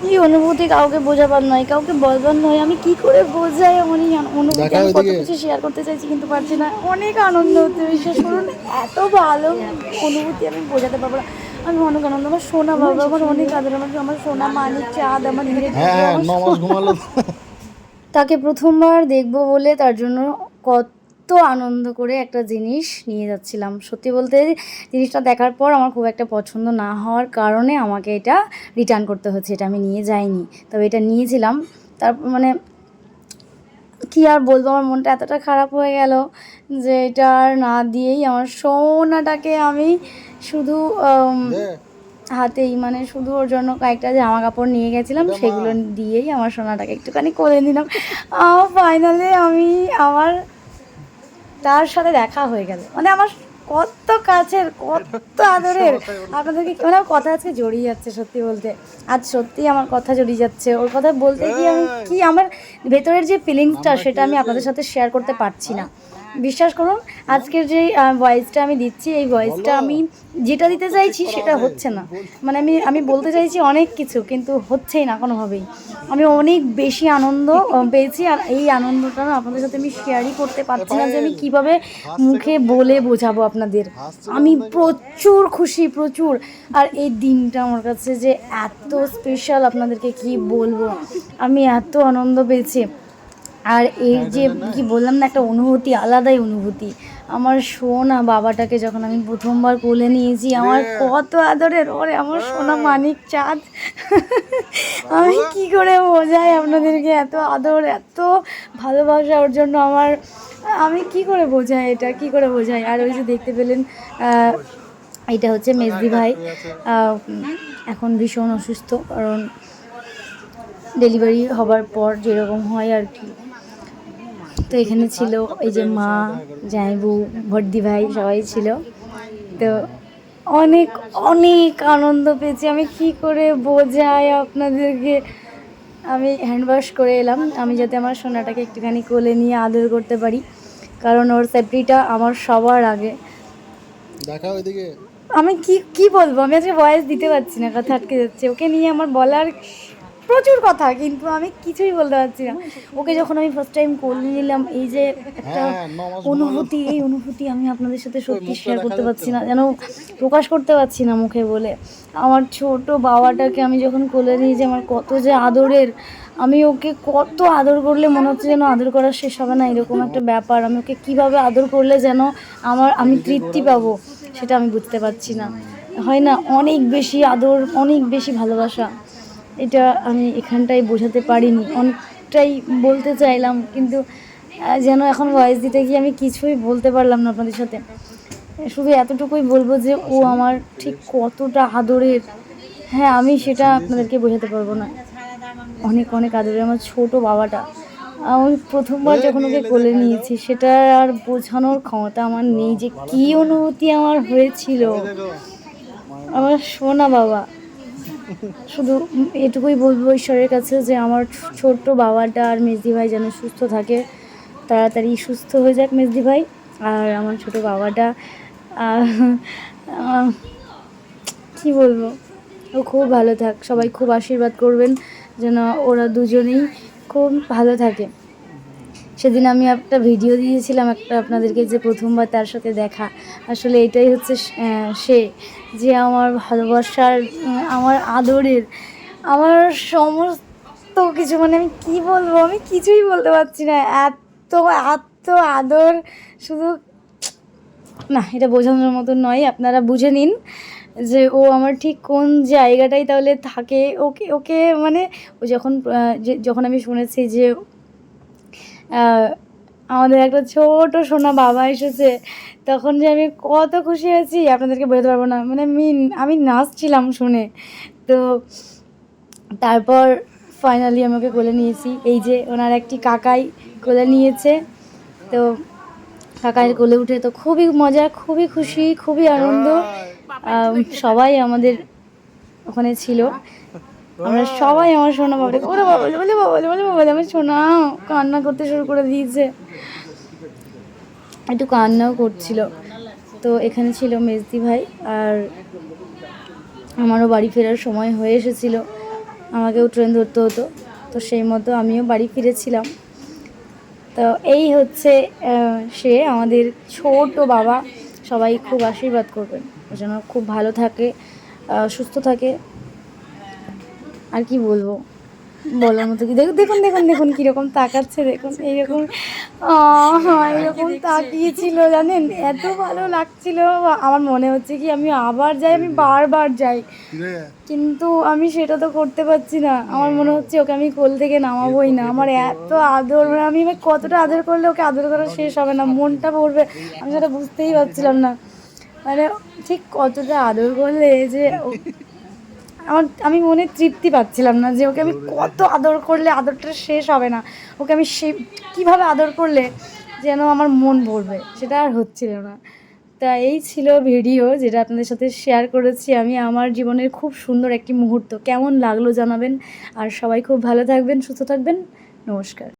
কি অনুভূতি? কাউকে বোঝাবার নয় কাউকে বলবার নয়। আমি কি করে বোঝাই আমার এই অনুভূতি? আমি কত কিছু শেয়ার করতে চাইছি কিন্তু পারছি না। অনেক আনন্দ হচ্ছে বিশ্বাস করুন এত ভালো অনুভূতি আমি বোঝাতে পারব না। আমি অনেক আনন্দ আমার সোনা বাবা আমার অনেক আদর আমার আমার সোনা মানিক চাঁদ আমার হ্যাঁ হ্যাঁ তাকে প্রথমবার দেখব বলে তার জন্য কত আনন্দ করে একটা জিনিস নিয়ে যাচ্ছিলাম। সত্যি বলতে জিনিসটা দেখার পর আমার খুব একটা পছন্দ না হওয়ার কারণে আমাকে এটা রিটার্ন করতে হচ্ছে। এটা আমি নিয়ে যাইনি। তবে এটা নিয়েছিলাম। তারপর মানে কি আর বলব? আমার মনটা এতটা খারাপ হয়ে গেল যে এটা আর না দিয়েই আমার সোনাটাকে আমি শুধু হাতেই মানে শুধু ওর জন্য কয়েকটা জামা কাপড় নিয়ে গেছিলাম সেগুলো দিয়েই আমার সোনাটাকে একটুখানি করে নিলাম। ফাইনালি আমি আমার তার সাথে দেখা হয়ে গেল। মানে আমার কত কাছের কত আদরের। আপনাদেরকে কি- মানে কথা আজকে জড়িয়ে যাচ্ছে সত্যি বলতে। আজ সত্যি আমার কথা জড়িয়ে যাচ্ছে। ওর কথা বলতে গিয়ে আমি কি আমার ভেতরের যে ফিলিংসটা সেটা আমি আপনাদের সাথে শেয়ার করতে পারছি না। বিশ্বাস করুন আজকের যে ভয়েসটা আমি দিচ্ছি এই ভয়েসটা আমি যেটা দিতে চাইছি সেটা হচ্ছে না। মানে আমি আমি বলতে চাইছি অনেক কিছু কিন্তু হচ্ছেই না কোনোভাবেই। আমি অনেক বেশি আনন্দ পেয়েছি আর এই আনন্দটা না আপনাদের সাথে আমি শেয়ারই করতে পারছি না যে আমি কীভাবে মুখে বলে বোঝাবো আপনাদের। আমি প্রচুর খুশি প্রচুর। আর এই দিনটা আমার কাছে যে এত স্পেশাল আপনাদেরকে কি বলব? আমি এত আনন্দ পেয়েছি। আর এই যে কি বললাম না একটা অনুভূতি আলাদাই অনুভূতি। আমার সোনা বাবাটাকে যখন আমি প্রথমবার কোলে নিয়েছি আমার কত আদরের ওরে আমার সোনা মানিক চাঁদ। আমি কি করে বোঝাই আপনাদেরকে এত আদর এত ভালোবাসা ওর জন্য আমার। আমি কি করে বোঝাই এটা কি করে বোঝাই? আর ওই যে দেখতে পেলেন এটা হচ্ছে মেজদি ভাই। এখন ভীষণ অসুস্থ কারণ ডেলিভারি হবার পর যেরকম হয় আর কি। তো এখানে ছিল এই যে মা জাইবু ভর্দি ভাই সবাই ছিল। তো অনেক অনেক আনন্দ পেয়েছি। আমি কি করে বোঝাই আপনাদেরকে? আমি হ্যান্ড ওয়াশ করে এলাম। আমি যাতে আমার সোনাটাকে একটুখানি কোলে নিয়ে আদর করতে পারি। কারণ ওর সেফটিটা আমার সবার আগে। দেখা ওইদিকে আমি কি কি বলব? আমি আজকে ভয়েস দিতে পারছি না কথা আটকে যাচ্ছে। ওকে নিয়ে আমার বলার প্রচুর কথা কিন্তু আমি কিছুই বলতে পারছি না। ওকে যখন আমি ফার্স্ট টাইম কোল নিলাম এই যে একটা হ্যাঁ অনুভূতি এই অনুভূতি আমি আপনাদের সাথে সত্যি শেয়ার করতে পারছি না যেন প্রকাশ করতে পারছি না মুখে বলে। আমার ছোট বাবাটাকে আমি যখন কোলে যে আমার কত যে আদরের আমি ওকে কত আদর করলে মনে হচ্ছে যেন আদর করা শেষ হবে না এরকম একটা ব্যাপার। আমি ওকে কীভাবে আদর করলে যেন আমার আমি তৃপ্তি পাবো সেটা আমি বুঝতে পারছি না। হয় না অনেক বেশি আদর অনেক বেশি ভালোবাসা। এটা আমি এখানটাই বোঝাতে পারিনি। অনেকটাই বলতে চাইলাম কিন্তু যেন এখন ভয়েস দিতে গিয়ে আমি কিছুই বলতে পারলাম না আপনাদের সাথে। শুধু এতটুকুই বলব যে ও আমার ঠিক কতটা আদরের। হ্যাঁ আমি সেটা আপনাদেরকে বোঝাতে পারব না। অনেক অনেক আদরের আমার ছোট বাবাটা। আমি প্রথমবার যখন ওকে কোলে নিয়েছি সেটা আর বোঝানোর ক্ষমতা আমার নেই যে কী অনুভূতি আমার হয়েছিল। আমার সোনা বাবা। শুধু এটুকুই বলব ঈশ্বরের কাছে যে আমার ছোট্ট বাবাটা আর মেজদি ভাই যেন সুস্থ থাকে, তাড়াতাড়ি সুস্থ হয়ে যাক মেজদি ভাই। আর আমার ছোট বাবাটা কি বলব? ও খুব ভালো থাক, সবাই খুব আশীর্বাদ করবেন যেন ওরা দুজনেই খুব ভালো থাকে। সেদিন আমি একটা ভিডিও দিয়েছিলাম একটা আপনাদেরকে যে প্রথমবার তার সাথে দেখা। আসলে এটাই হচ্ছে সে যে আমার ভালোবাসার আমার আদরের, আমার সমস্ত কিছু মানে আমি কী বলব, আমি কিছুই বলতে পারছি না। এত এত আদর, শুধু না, এটা বোঝানোর মতো নয়, আপনারা বুঝে নিন যে ও আমার ঠিক কোন জায়গাটাই তাহলে থাকে। ওকে ওকে মানে ও যখন যখন আমি শুনেছি যে আমাদের একটা ছোট সোনা বাবা এসেছে। তখন যে আমি কত খুশি হয়েছি আপনাদেরকে বলতে পারব না। মানে আমি আমি নাচছিলাম শুনে। তো তারপর ফাইনালি আমাকে কোলে নিয়েছি। এই যে ওনার একটি কাকাই কোলে নিয়েছে। তো কাকায়ের কোলে উঠে তো খুবই মজা খুবই খুশি খুবই আনন্দ। সবাই আমাদের ওখানে ছিল। আমরা সবাই আমার সোনা বাবাকে ওরে বাবা বলে বাবা বলে বলে বাবা আমার সোনা কান্না করতে শুরু করে দিয়েছে। একটু কান্নাও করছিল। তো এখানে ছিল মেজদি ভাই আর আমারও বাড়ি ফেরার সময় হয়ে এসেছিল। আমাকেও ট্রেন ধরতে হতো। তো সেই মতো আমিও বাড়ি ফিরেছিলাম। তো এই হচ্ছে সে আমাদের ছোট বাবা। সবাই খুব আশীর্বাদ করবেন। ও যেন খুব ভালো থাকে সুস্থ থাকে। আর কি বলব? বলার মতো কি? দেখুন দেখুন দেখুন দেখুন কীরকম তাকাচ্ছে দেখুন এইরকম। এরকম তাকিয়েছিল জানেন? এত ভালো লাগছিল। আমার মনে হচ্ছে কি আমি আবার যাই আমি বারবার যাই। কিন্তু আমি সেটা তো করতে পারছি না। আমার মনে হচ্ছে ওকে আমি কোল থেকে নামাবোই না। আমার এত আদর মানে আমি কতটা আদর করলে ওকে আদর করা শেষ হবে না? মনটা পড়বে আমি সেটা বুঝতেই পারছিলাম না। মানে ঠিক কতটা আদর করলে যে আমার আমি মনে তৃপ্তি পাচ্ছিলাম না যে ওকে আমি কত আদর করলে আদরটা শেষ হবে না। ওকে আমি সে কীভাবে আদর করলে যেন আমার মন ভরবে সেটা আর হচ্ছিল না। তা এই ছিল ভিডিও যেটা আপনাদের সাথে শেয়ার করেছি আমি আমার জীবনের খুব সুন্দর একটি মুহূর্ত। কেমন লাগল জানাবেন। আর সবাই খুব ভালো থাকবেন সুস্থ থাকবেন। নমস্কার।